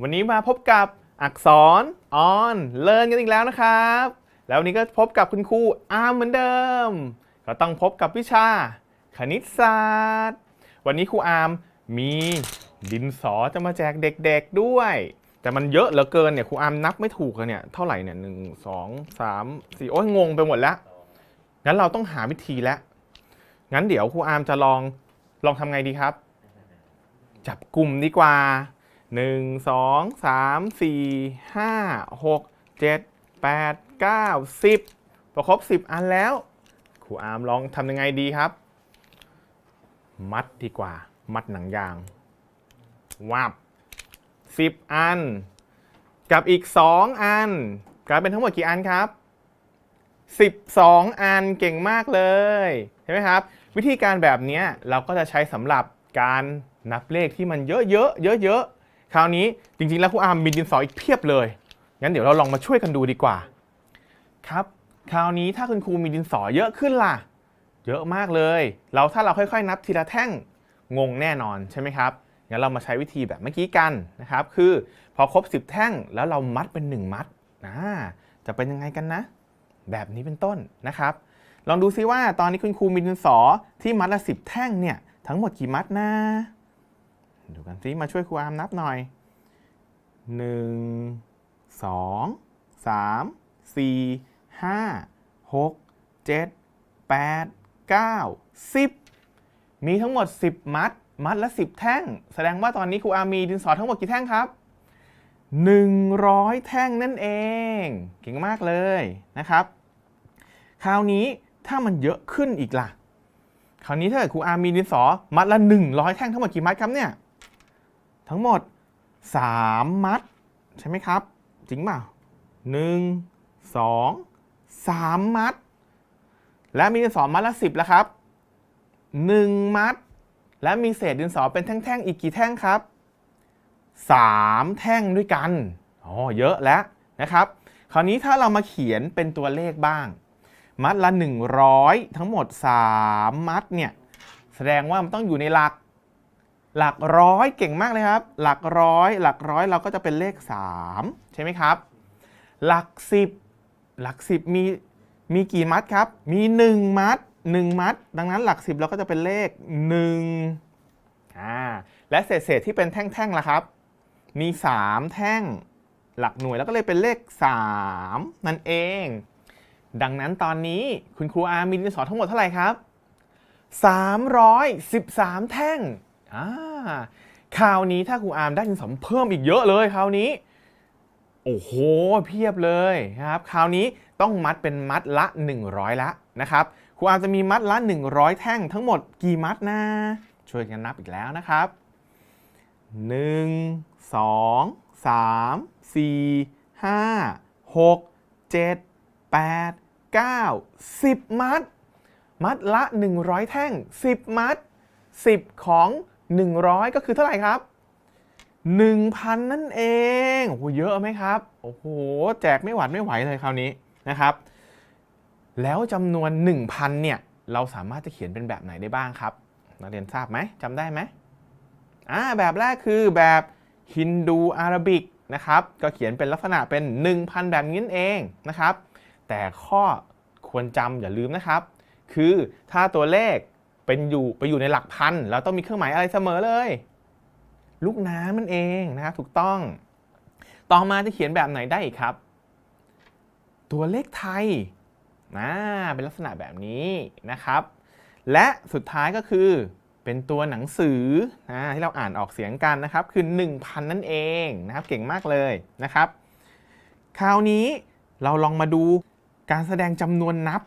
วันนี้มาพบกับอักษรออนเลิร์นกันอีกแล้วนะครับ แล้ววันนี้ก็พบกับคุณครูอาร์มเหมือนเดิม ก็ต้องพบกับวิชา คณิตศาสตร์ วันนี้ครูอาร์มมีดินสอจะมาแจกเด็กๆด้วย แต่มันเยอะเหลือเกินเนี่ยครูอาร์มนับไม่ถูกเลยเนี่ยเท่าไหร่เนี่ยหนึ่งสองสามสี่โอ้ยงงไปหมดแล้วงั้นเราต้องหาวิธีแล้วงั้นเดี๋ยวครูอาร์มจะลองลองทำไงดีครับ จับกลุ่มดีกว่า 1 2 3 4 5 6 7 8 9 10พอครบ 10 อันแล้วครูอาร์มลองทำยังไงดีครับ มัดดีกว่า มัดหนังยางวับ10 อัน กับอีก 2 อัน กลายเป็นทั้งหมดกี่อันครับ 12 อันเก่งมากเลยเห็นไหมครับ วิธีการแบบนี้เราก็จะใช้สำหรับการนับเลขที่มันเยอะๆเยอะๆ คราวนี้จริงๆ แล้วครูอาร์มมีดินสออีกเพียบเลย งั้นเดี๋ยวเราลองมาช่วยกันดูดีกว่า ครับ คราวนี้ถ้าคุณครูมีดินสอเยอะขึ้นล่ะ เยอะมากเลย เราถ้าเราค่อยๆ นับทีละแท่ง งงแน่นอนใช่ไหมครับ งั้นเรามาใช้วิธีแบบเมื่อกี้กันนะครับ คือพอครบ 10 แท่งแล้วเรามัดเป็น 1 มัดอ่าจะเป็นยังไงกันนะ แบบนี้เป็นต้นนะครับ ลองดูซิว่าตอนนี้คุณครูมีดินสอที่มัดละสิบแท่งเนี่ยทั้งหมดกี่มัดนะ ดูกันซิมาช่วยครูอาร์มนับหน่อย 1 2 3 4 5 6 7 8 9 10 มีทั้งหมด 10 มัด มัดละ 10 แท่ง แสดงว่าตอนนี้ครูอาร์มีดินสอทั้งหมดกี่แท่งครับ 100 แท่งนั่นเอง เก่งมากเลยนะครับ คราวนี้ถ้ามันเยอะขึ้นอีกล่ะ คราวนี้ถ้าเกิดครูอาร์มมีดินสอมัดละ 100 แท่งทั้งหมดกี่มัดครับเนี่ย ทั้งหมด 3 มัด ใช่ไหมครับ จริงเปล่าหนึ่งสองสามมัด และมีดินสอมัดละ10แล้วครับ1มัด และมีเศษดินสอเป็นแท่งๆอีกกี่แท่งครับ3แท่งด้วยกันอ๋อเยอะแล้วนะครับ คราวนี้ถ้าเรามาเขียนเป็นตัวเลขบ้าง มัดละ 100 ทั้งหมด 3 มัดเนี่ย แสดงว่ามันต้องอยู่ในหลัก หลักร้อยเก่งมากเลยครับ หลักร้อย หลักร้อยเราก็จะเป็นเลข 3 ใช่ไหมครับ หลัก 10 หลัก 10 มีมีกี่มัดครับ มี 1 มัด 1 มัด ดังนั้นหลัก 10 เราก็จะเป็นเลข1อ่าและเศษเศษที่เป็นแท่งๆล่ะครับ มี 3 แท่งหลักหน่วยแล้วก็เลยเป็นเลข 3 นั่นเอง ดังนั้นตอนนี้คุณครูอาร์มีดินสอทั้งหมดเท่าไหร่ครับ 313 แท่ง อ่าคราวนี้ถ้าครูอาร์มได้ดินสอเพิ่มอีกเยอะเลยคราวนี้ โอ้โหเพียบเลยนะครับ คราวนี้ต้องมัดเป็นมัดละ 100 ละนะครับครูอาร์มจะมีมัดละ 100 แท่งทั้งหมดกี่มัดนะ ช่วยกันนับอีกแล้วนะครับ 1 2 3 4 5 6 7 8 9 10 มัด มัดละ 100 แท่ง 10 มัด 10 ของ 100 ก็คือเท่าไหร่ครับ 1,000 นั่นเองโอ้โหเยอะไหมครับ โอ้โห แจกไม่หวัดไม่ไหวเลยคราวนี้นะครับ แล้วจำนวน 1,000 เนี่ย เราสามารถจะเขียนเป็นแบบไหนได้บ้างครับนักเรียนทราบไหมจำได้ไหมอ่าแบบแรกคือแบบฮินดูอาราบิกนะครับก็เขียนเป็นลักษณะเป็น 1,000 แบบนี้นั่นเองนะครับ แต่ข้อควรจำอย่าลืมนะครับ คือถ้าตัวเลข เป็นอยู่ไปอยู่ในหลักพันเราต้องมีเครื่องหมายอะไรเสมอเลย ลูกน้ำมันเองนะครับถูกต้อง ต่อมาจะเขียนแบบไหนได้อีกครับ ตัวเลขไทยนะเป็นลักษณะแบบนี้นะครับ และสุดท้ายก็คือเป็นตัวหนังสือนะที่เราอ่านออกเสียงกันนะครับ คือ 1,000 นั่นเองนะครับ เก่งมากเลยนะครับ คราวนี้เราลองมาดูการแสดงจำนวนนับ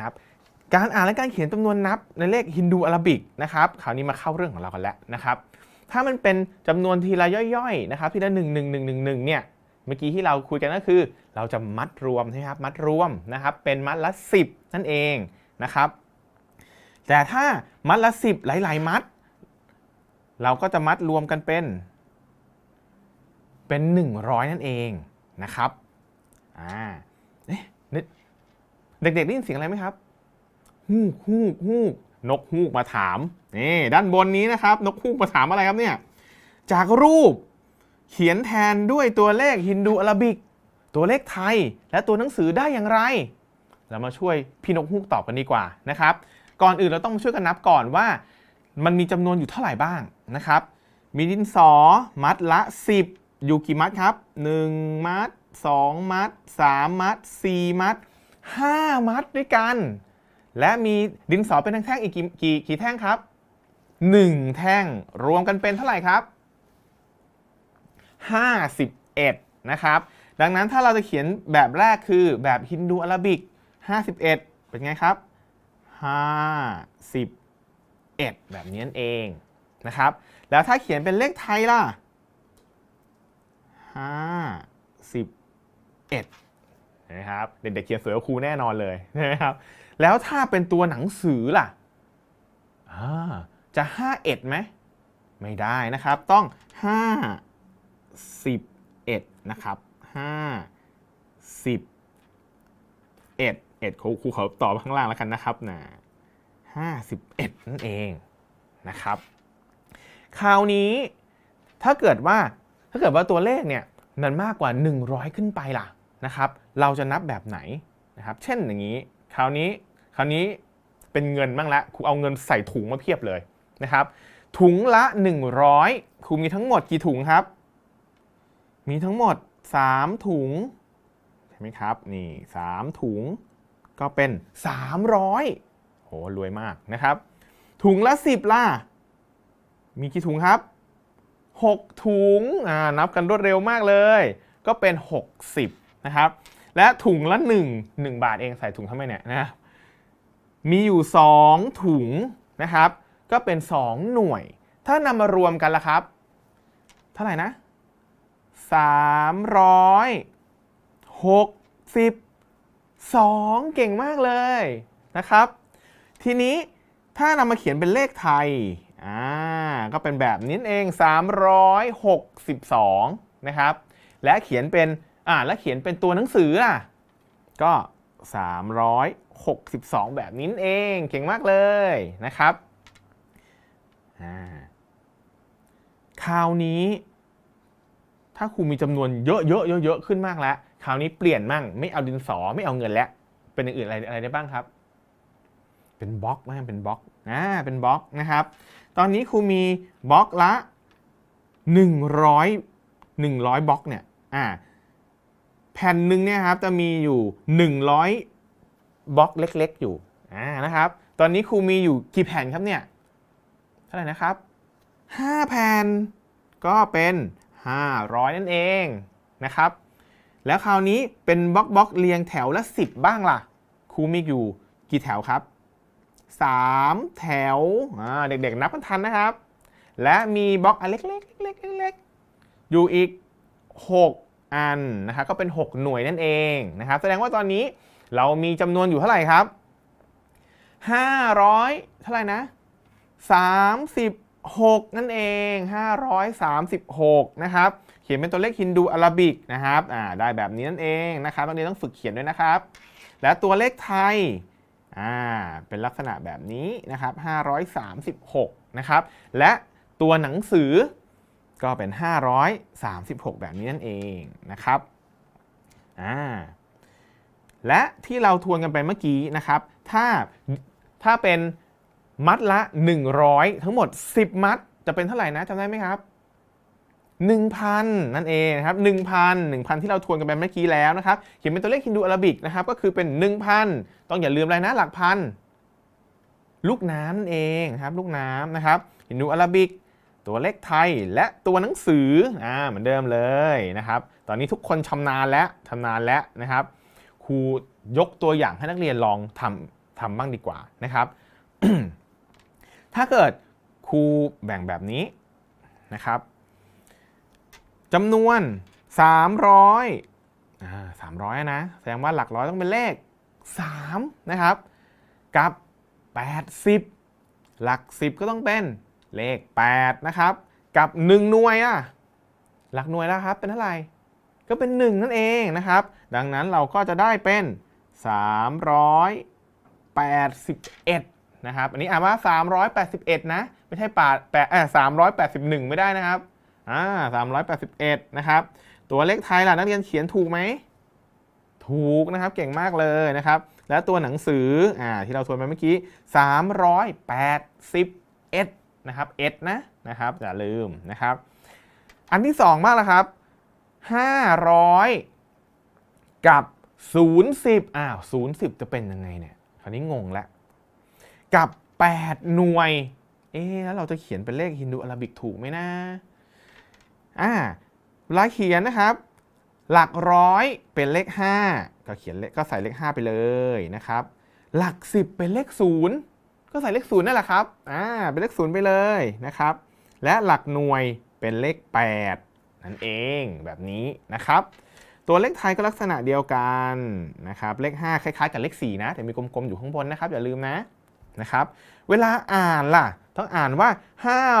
นะครับการอ่านและการเขียนจำนวนนับในเลขฮินดูอาราบิกนะครับคราวนี้มาเข้าเรื่องของเรากันแล้วนะครับถ้ามันเป็นจำนวนทีละย่อยๆนะครับทีละหนึ่งหนึ่งหนึ่งหนึ่งหนึ่งเนี่ยเมื่อกี้ที่เราคุยกันก็คือ เราจะมัดรวมใช่ไหมครับมัดรวมนะครับเป็นมัดละ 10 นั่นเองนะครับแต่ถ้ามัดละ 10 หลาย ๆ มัด เราก็จะมัดรวมกันเป็นเป็น 100 นั่นเองนะครับอ่าเอ๊ะ เด็กๆได้ยินเสียงอะไรไหมครับฮูกฮูกฮูกนกฮูกมาถามนี่ด้านบนนี้นะครับ นกฮูกมาถามอะไรครับเนี่ยจากรูปเขียนแทนด้วยตัวเลขฮินดูอาราบิก ตัวเลขไทย และตัวหนังสือได้อย่างไร เรามาช่วยพี่นกฮูกตอบกันดีกว่านะครับ ก่อนอื่นเราต้องช่วยกันนับก่อนว่า มันมีจำนวนอยู่เท่าไหร่บ้างนะครับ มีดินสอมัดละ 10 อยู่กี่มัดครับ 1 มัด 2 มัด 3 มัด 4 มัด 5 มัดด้วยกัน และมีดินสอเป็นแท่งๆอีกกี่กี่กี่แท่งครับ 1 แท่งรวมกันเป็นเท่าไหร่ครับ 51 นะครับ ดังนั้นถ้าเราจะเขียนแบบแรกคือแบบฮินดูอาราบิก 51 เป็นไงครับ 51 แบบนี้นั่นเองนะครับ แล้วถ้าเขียนเป็นเลขไทยล่ะ 51 นะครับเด็กๆเขียนสวยกว่าครูแน่นอนเลยนะครับแล้วถ้าเป็นตัวหนังสือล่ะอ่าจะ51ไหมไม่ได้นะครับต้อง 51นะครับ50เอ็ดเอ็ดครูเขาตอบข้างล่างแล้วกันนะครับนะห้าสิบเอ็ดนั่นเองนะครับ คราวนี้ถ้าเกิดว่าถ้าเกิดว่าตัวเลขเนี่ยมันมากกว่า 100 ขึ้นไปล่ะ นะครับ เราจะนับแบบไหนนะครับ เช่นอย่างนี้ คราวนี้ คราวนี้เป็นเงินบ้างละ ครูเอาเงินใส่ถุงมาเพียบเลยนะครับ ถุงละ 100 ครูมีทั้งหมดกี่ถุงครับ มีทั้งหมด 3 ถุง ใช่ไหมครับ นี่ 3 ถุง ก็เป็น 300โหรวยมากนะครับ ถุงละ 10ล่ะ มีกี่ถุงครับ 6 ถุงอ่านับกันรวดเร็วมากเลย ก็เป็น 60 นะครับ และถุงละ 1 1 บาทเองใส่ถุงทำไมเนี่ยนะมีอยู่ 2 ถุงนะครับ ก็เป็น 2 หน่วย ถ้านำมารวมกันละครับ เท่าไหร่นะ 362 เก่งมากเลยนะครับ ทีนี้ถ้านำมาเขียนเป็นเลขไทยอ่าก็เป็นแบบนี้เอง 362 นะครับ และเขียนเป็น อ่าและเขียนเป็นตัวหนังสืออะ ก็ 362 แบบนี้เองเก่งมากเลยนะครับอ่าคราวนี้ ถ้าครูมีจำนวนเยอะเยอะเยอะเยอะขึ้นมากแล้ว คราวนี้เปลี่ยนมั่ง ไม่เอาดินสอไม่เอาเงินแล้ว เป็นอย่างอื่นอะไรอะไรได้บ้างครับ เป็นบล็อกนะเป็นบล็อกอ่าเป็นบล็อกนะครับ ตอนนี้ครูมีบล็อกละ 100 100บล็อกเนี่ยอ่า แผ่นหนึ่งเนี่ยครับจะมีอยู่ 100 บล็อกเล็กๆอยู่อ่านะครับ ตอนนี้ครูมีอยู่กี่แผ่นครับเนี่ย เท่าไหร่นะครับ 5 แผ่นก็เป็น 500 นั่นเองนะครับ แล้วคราวนี้เป็นบล็อกบล็อกเรียงแถวละ 10 บ้างล่ะ ครูมีอยู่กี่แถวครับ 3 แถวอ่าเด็กๆนับกันทันนะครับ และมีบล็อกอันเล็กๆเล็กๆเล็กๆอยู่อีก 6 อันนะครับก็เป็น 6 หน่วยนั่นเองนะครับ แสดงว่าตอนนี้เรามีจำนวนอยู่เท่าไหร่ครับ 500 เท่าไหร่นะ 36 นั่นเอง 536 นะครับ เขียนเป็นตัวเลขฮินดูอาราบิกนะครับอ่าได้แบบนี้นั่นเองนะครับตอนนี้ต้องฝึกเขียนด้วยนะครับ และตัวเลขไทยอ่าเป็นลักษณะแบบนี้นะครับ 536 นะครับ และตัวหนังสือ ก็เป็น 536 แบบนี้นั่นเองนะครับอ่าและที่เราทวนกันไปเมื่อกี้นะครับ ถ้าถ้าเป็นมัดละ 100 ทั้งหมด 10 มัด จะเป็นเท่าไหร่นะจำได้ไหมครับ 1,000 นั่นเองนะครับ 1,000 1,000 ที่เราทวนกันไปเมื่อกี้แล้วนะครับ เขียนเป็นตัวเลขฮินดูอาราบิกนะครับ ก็คือเป็น 1,000 ต้องอย่าลืมอะไรนะหลักพัน ลูกน้ำนั่นเองครับ ลูกน้ำนะครับฮินดูอาราบิก ตัวเลขไทยและตัวหนังสืออ่าเหมือนเดิมเลยนะครับ ตอนนี้ทุกคนชำนาญแล้วชำนาญแล้วนะครับ ครูยกตัวอย่างให้นักเรียนลองทำทำบ้างดีกว่านะครับ ถ้าเกิดครูแบ่งแบบนี้นะครับจำนวน 300อ่า300นะ แสดงว่าหลักร้อยต้องเป็นเลข 3 นะครับ กับ 80 หลัก 10 ก็ต้องเป็น เลข 8 นะครับ กับ 1 หน่วยอะหลักหน่วยแล้วครับ เป็นเท่าไหร่ ก็เป็น 1 นั่นเองนะครับ ดังนั้นเราก็จะได้เป็น 381 นะครับ อันนี้อ่านว่า 381 นะ ไม่ใช่ปาแปดเออ381 ไม่ได้นะครับอ่า381 นะครับ ตัวเลขไทยล่ะนักเรียนเขียนถูกไหม ถูกนะครับ เก่งมากเลยนะครับ แล้วตัวหนังสืออ่าที่เราทวนไปเมื่อกี้ 381 นะครับเอ็ดนะนะครับอย่าลืมนะครับ อันที่สองมากแล้วครับ 500 กับ 010อ้าว010 จะเป็นยังไงเนี่ยคราวนี้งงแล้วกับ 8 หน่วย เอ๊แล้วเราจะเขียนเป็นเลขฮินดูอาราบิกถูกไหมนะอ่าเวลาเขียนนะครับ หลักร้อยเป็นเลข 5 ก็เขียนเลขก็ใส่เลข 5 ไปเลยนะครับ หลัก 10 เป็นเลข 0 ก็ใส่เลข0นั่นแหละครับ อ่า เป็นเลข0ไปเลยนะครับ และหลักหน่วยเป็นเลข 8 นั่นเองแบบนี้นะครับ ตัวเลขไทยก็ลักษณะเดียวกันนะครับ เลข 5 คล้ายๆกับเลข 4 นะ แต่มีกลมๆอยู่ข้างบนนะครับ อย่าลืมนะนะครับ เวลาอ่านล่ะ ต้องอ่านว่า500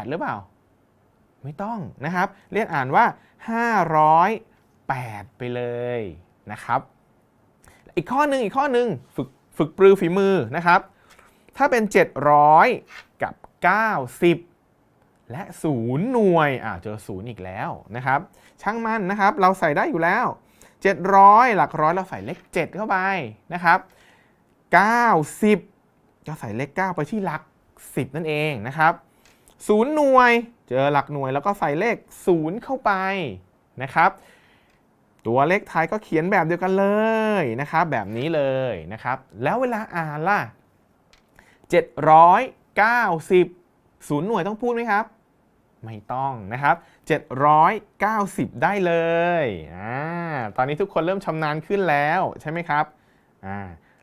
508หรือเปล่า ไม่ต้องนะครับ เรียกอ่านว่า 508 ไปเลยนะครับอีกข้อหนึ่งอีกข้อหนึ่งฝึก ฝึกปรือฝีมือนะครับ ถ้าเป็น 700 กับ 90 และ 0 หน่วยอ่าเจอ 0 อีกแล้วนะครับ ช่างมันนะครับ เราใส่ได้อยู่แล้ว 700 หลักร้อยเราใส่เลข 7 เข้าไปนะครับ 90 ก็ใส่เลข 9 ไปที่หลัก 10 นั่นเองนะครับ 0 หน่วย เจอหลักหน่วยแล้วก็ใส่เลข 0 เข้าไปนะครับ ตัวเลขไทยก็เขียนแบบเดียวกันเลยนะครับแบบนี้เลยนะครับ แล้วเวลาอ่านล่ะ 790ศูนย์หน่วยต้องพูดไหมครับ ไม่ต้องนะครับ 790 ได้เลยอ่าตอนนี้ทุกคนเริ่มชำนาญขึ้นแล้วใช่ไหมครับอ่า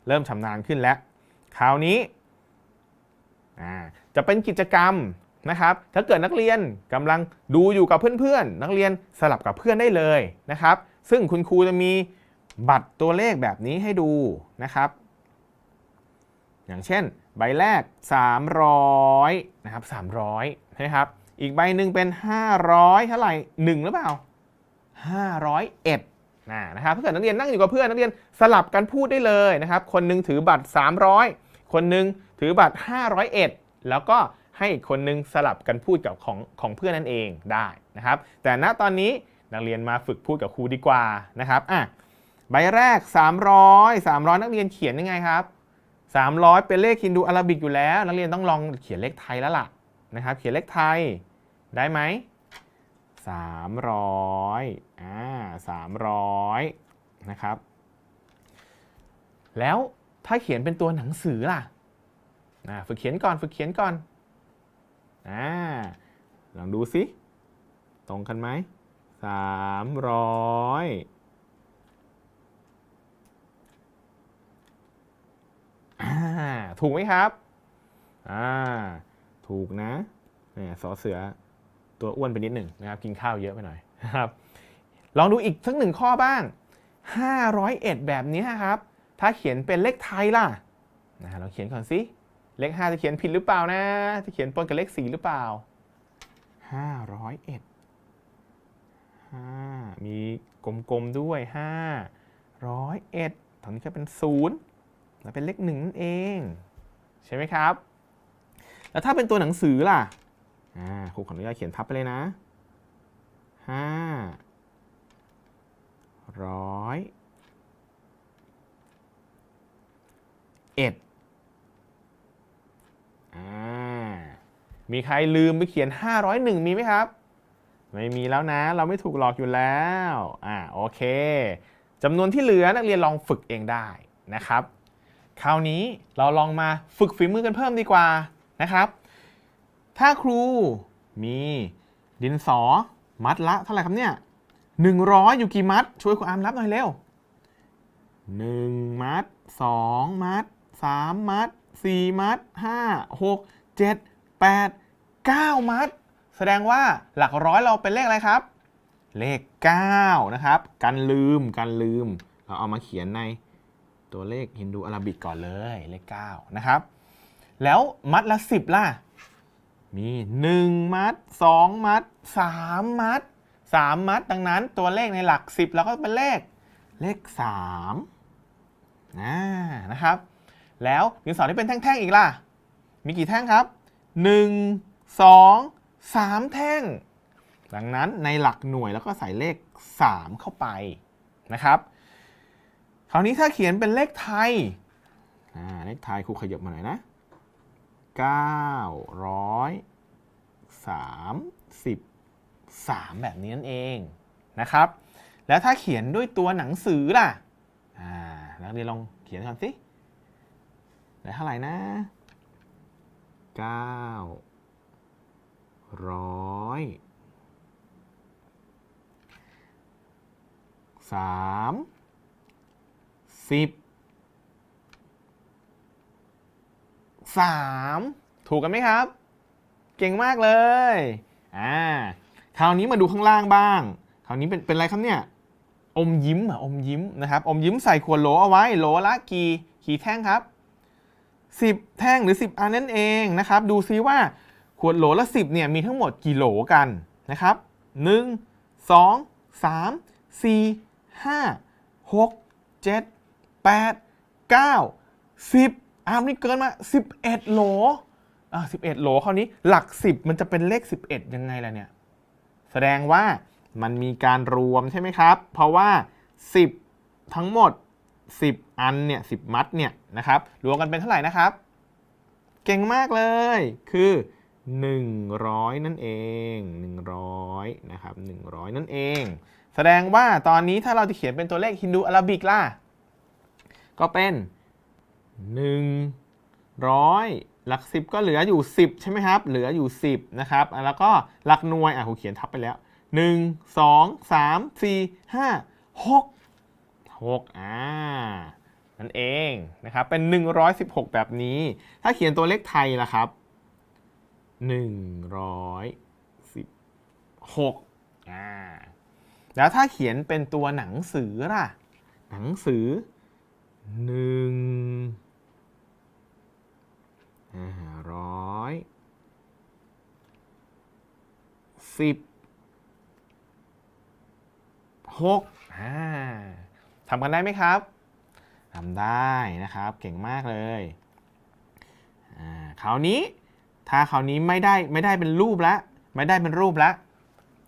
เริ่มชำนาญขึ้นแล้ว คราวนี้อ่าจะเป็นกิจกรรม นะครับ ถ้าเกิดนักเรียนกำลังดูอยู่กับเพื่อนๆ นักเรียนสลับกับเพื่อนได้เลยนะครับ ซึ่งคุณครูจะมีบัตรตัวเลขแบบนี้ให้ดูนะครับ อย่างเช่น ใบแรก 300นะครับ300ใช่ไหมครับ อีกใบหนึ่งเป็น 500เท่าไหร่1หรือเปล่า 501นะนะครับถ้าเกิดนักเรียนนั่งอยู่กับเพื่อนนักเรียนสลับกันพูดได้เลยนะครับ คนหนึงถือบัตร 300 คนหนึงถือบัตร 501 แล้วก็ ให้คนหนึงสลับกันพูดกับของของเพื่อนนั่นเองได้นะครับ แต่ณตอนนี้นักเรียนมาฝึกพูดกับครูดีกว่านะครับอะใบแรก 300 300 นักเรียนเขียนยังไงครับ 300 เป็นเลขฮินดูอาราบิกอยู่แล้ว นักเรียนต้องลองเขียนเลขไทยแล้วล่ะนะครับ เขียนเลขไทยได้ไหม300อ่า300 นะครับ แล้วถ้าเขียนเป็นตัวหนังสือล่ะอ่าฝึกเขียนก่อน ฝึกเขียนก่อน อ่าลองดูสิตรงกันไหม300อ่าถูกไหมครับ อ่า ถูกนะเนี่ยสอเสือตัวอ้วนไปนิดหนึ่งนะครับ กินข้าวเยอะไปหน่อยนะครับ ลองดูอีกสักหนึ่งข้อบ้าง 501 แบบนี้ครับ ถ้าเขียนเป็นเลขไทยล่ะนะเราเขียนก่อนสิ เลข5จะเขียนผิดหรือเปล่านะ จะเขียนปนกับเลข4หรือเปล่า501 5มีกลมๆด้วย501ตอนนี้ก็เป็น0แล้วเป็นเลขหนึ่งนั่นเอง ใช่ไหมครับ แล้วถ้าเป็นตัวหนังสือล่ะอ่าครูขออนุญาตเขียนทับไปเลยนะห้าร้อยเอ็ด มีใครลืมไปเขียน 501 มีไหมครับ ไม่มีแล้วนะ เราไม่ถูกหลอกอยู่แล้วอ่าโอเคจำนวนที่เหลือนักเรียนลองฝึกเองได้นะครับ คราวนี้เราลองมาฝึกฝีมือกันเพิ่มดีกว่านะครับ ถ้าครูมีดินสอมัดละเท่าไหร่ครับเนี่ย100 อยู่กี่มัด ช่วยครูอามนับหน่อยเร็ว 1 มัด 2 มัด 3 มัด 4 มัด 5 6 7 8 9 มัด แสดงว่าหลักร้อยเราเป็นเลขอะไรครับ เลข 9 นะครับ กันลืมกันลืม เราเอามาเขียนในตัวเลขฮินดูอาราบิกก่อนเลยเลข 9 นะครับ แล้วมัดละ 10 ล่ะ มี 1 มัด 2 มัด 3 มัด 3 มัด ดังนั้นตัวเลขในหลัก 10 เราก็เป็นเลขเลข3นะนะครับ แล้วดินสอที่เป็นแท่งๆอีกล่ะ มีกี่แท่งครับ 1 2 3 แท่ง ดังนั้นในหลักหน่วยแล้วก็ใส่เลข 3 เข้าไปนะครับ คราวนี้ถ้าเขียนเป็นเลขไทย เลขไทยครูขยับมาหน่อยนะ933 แบบนี้นั่นเองนะครับ แล้วถ้าเขียนด้วยตัวหนังสือล่ะ นักเรียนลองเขียนกันสิ ได้เท่าไหร่นะ9ร้อยสามสิบสามถูกกันไหมครับ เก่งมากเลยอ่าคราวนี้มาดูข้างล่างบ้าง คราวนี้เป็นเป็นอะไรครับเนี่ย อมยิ้มอะอมยิ้มนะครับ อมยิ้มใส่ขวดโหลเอาไว้ โหลละกี่กี่แท่งครับ 10 แท่งหรือ 10 อันนั่นเองนะครับ ดูซิว่าขวดโหลละ 10เนี่ยมีทั้งหมดกี่โหลกันนะครับ 1 2 3 4 5 6 7 8 9 10อ้าวนี่เกินมา 11 โหลอ่า11 โหลคราวนี้หลัก 10 มันจะเป็นเลข 11 ยังไงล่ะเนี่ย แสดงว่ามันมีการรวมใช่ไหมครับ เพราะว่า 10 ทั้งหมด 10 อันเนี่ย10มัดเนี่ยนะครับรวมกันเป็นเท่าไหร่นะครับ เก่งมากเลยคือ 100 นั่นเอง 100นะครับ100 นั่นเอง แสดงว่าตอนนี้ถ้าเราจะเขียนเป็นตัวเลขฮินดูอาราบิกล่ะ ก็เป็น 100 หลัก 10 ก็เหลืออยู่ 10 ใช่ไหมครับ เหลืออยู่ 10 นะครับ แล้วก็หลักหน่วยอะผมเขียนทับไปแล้ว 1 2 3 4 5 6 6อ่านั่นเองนะครับเป็น 116 แบบนี้ ถ้าเขียนตัวเลขไทยล่ะครับ 116อ่าแล้วถ้าเขียนเป็นตัวหนังสือล่ะ หนังสือหนึ่งอ่าร้อยสิบหกอ่า ทำกันได้ไหมครับทำได้นะครับ เก่งมากเลยอ่าคราวนี้ถ้าคราวนี้ไม่ได้ไม่ได้เป็นรูปล้วไม่ได้เป็นรูปล้ว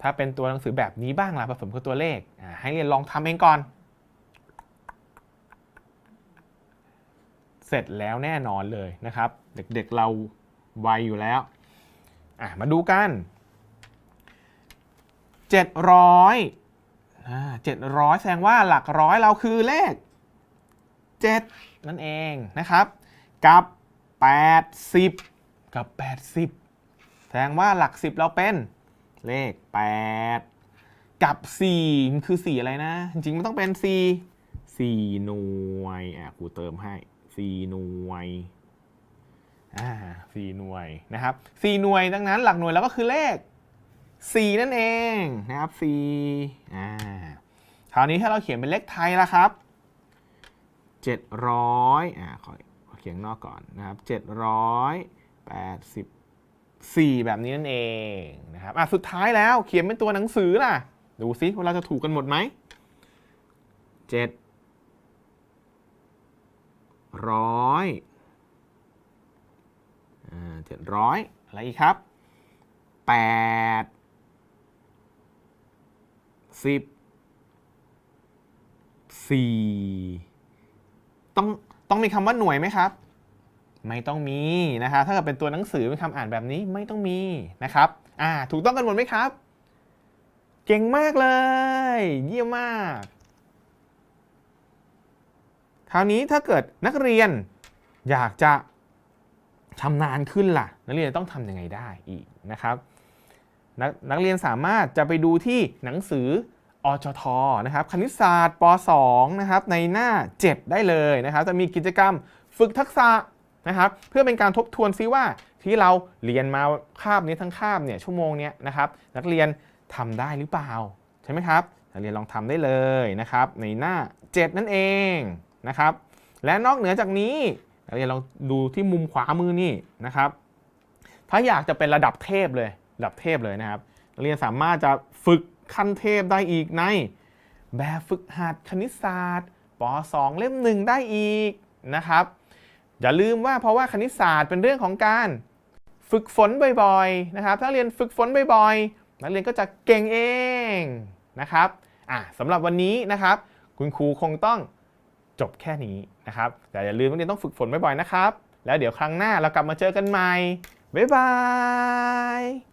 ถ้าเป็นตัวหนังสือแบบนี้บ้างล่ะผสมกับตัวเลขอ่าให้เรียนลองทำเองก่อน เสร็จแล้วแน่นอนเลยนะครับ เด็กๆเราไวอยู่แล้วอะมาดูกัน 700 อ่า700แสดงว่าหลักร้อยเราคือเลข 7 นั่นเองนะครับ กับ 80 กับ 80 แสดงว่าหลัก 10 เราเป็นเลข 8 กับ4มันคือ 4 อะไรนะ จริงๆมันต้องเป็น 4 4 หน่วยอะครูเติมให้ 4 หน่วยอ่า4หน่วยนะครับ 4 หน่วยดังนั้นหลักหน่วยเราก็คือเลข 4 นั่นเองนะครับ4อ่าคราวนี้ถ้าเราเขียนเป็นเลขไทยละครับ 700อ่าขอขอเขียนนอกก่อนนะครับ784 แบบนี้นั่นเองนะครับอะสุดท้ายแล้วเขียนเป็นตัวหนังสือล่ะ ดูซิว่าเราจะถูกกันหมดไหมเจ็ดร้อยอ่าเจ็ดร้อยอะไรอีกครับแปด สิบสี่ต้องต้องมีคำว่าหน่วยไหมครับ ไม่ต้องมีนะครับถ้าเกิดเป็นตัวหนังสือเป็นคำอ่านแบบนี้ไม่ต้องมีนะครับอ่าถูกต้องกันหมดไหมครับ เก่งมากเลย เยี่ยมมาก คราวนี้ถ้าเกิดนักเรียนอยากจะชำนาญขึ้นล่ะ นักเรียนต้องทำยังไงได้อีกนะครับนนักเรียนสามารถจะไปดูที่หนังสือ อชทนะครับคณิตศาสตร์ป .2 นะครับในหน้า 7 ได้เลยนะครับจะมีกิจกรรมฝึกทักษะนะครับเพื่อเป็นการทบทวนซิว่าที่เราเรียนมาคาบนี้ทั้งคาบเนี่ยชั่วโมงเนี้ยนะครับนักเรียนทำได้หรือเปล่าใช่ไหมครับนักเรียนลองทำได้เลยนะครับในหน้า 7 นั่นเองนะครับและนอกเหนือจากนี้นักเรียนลองดูที่มุมขวามือนี่นะครับถ้าอยากจะเป็นระดับเทพเลยระดับเทพเลยนะครับนักเรียนสามารถจะฝึก ขั้นเทพได้อีกใน แบบฝึกหัดคณิตศาสตร์ป .2 เล่มหนึ่งได้อีกนะครับ อย่าลืมว่าเพราะว่าคณิตศาสตร์เป็นเรื่องของการฝึกฝนบ่อยๆนะครับถ้าเรียนฝึกฝนบ่อยๆ นักเรียนก็จะเก่งเองนะครับอะสำหรับวันนี้นะครับ คุณครูคงต้องจบแค่นี้นะครับ แต่อย่าลืมนักเรียนต้องฝึกฝนบ่อยๆนะครับ แล้วเดี๋ยวครั้งหน้าเรากลับมาเจอกันใหม่ บ๊ายบาย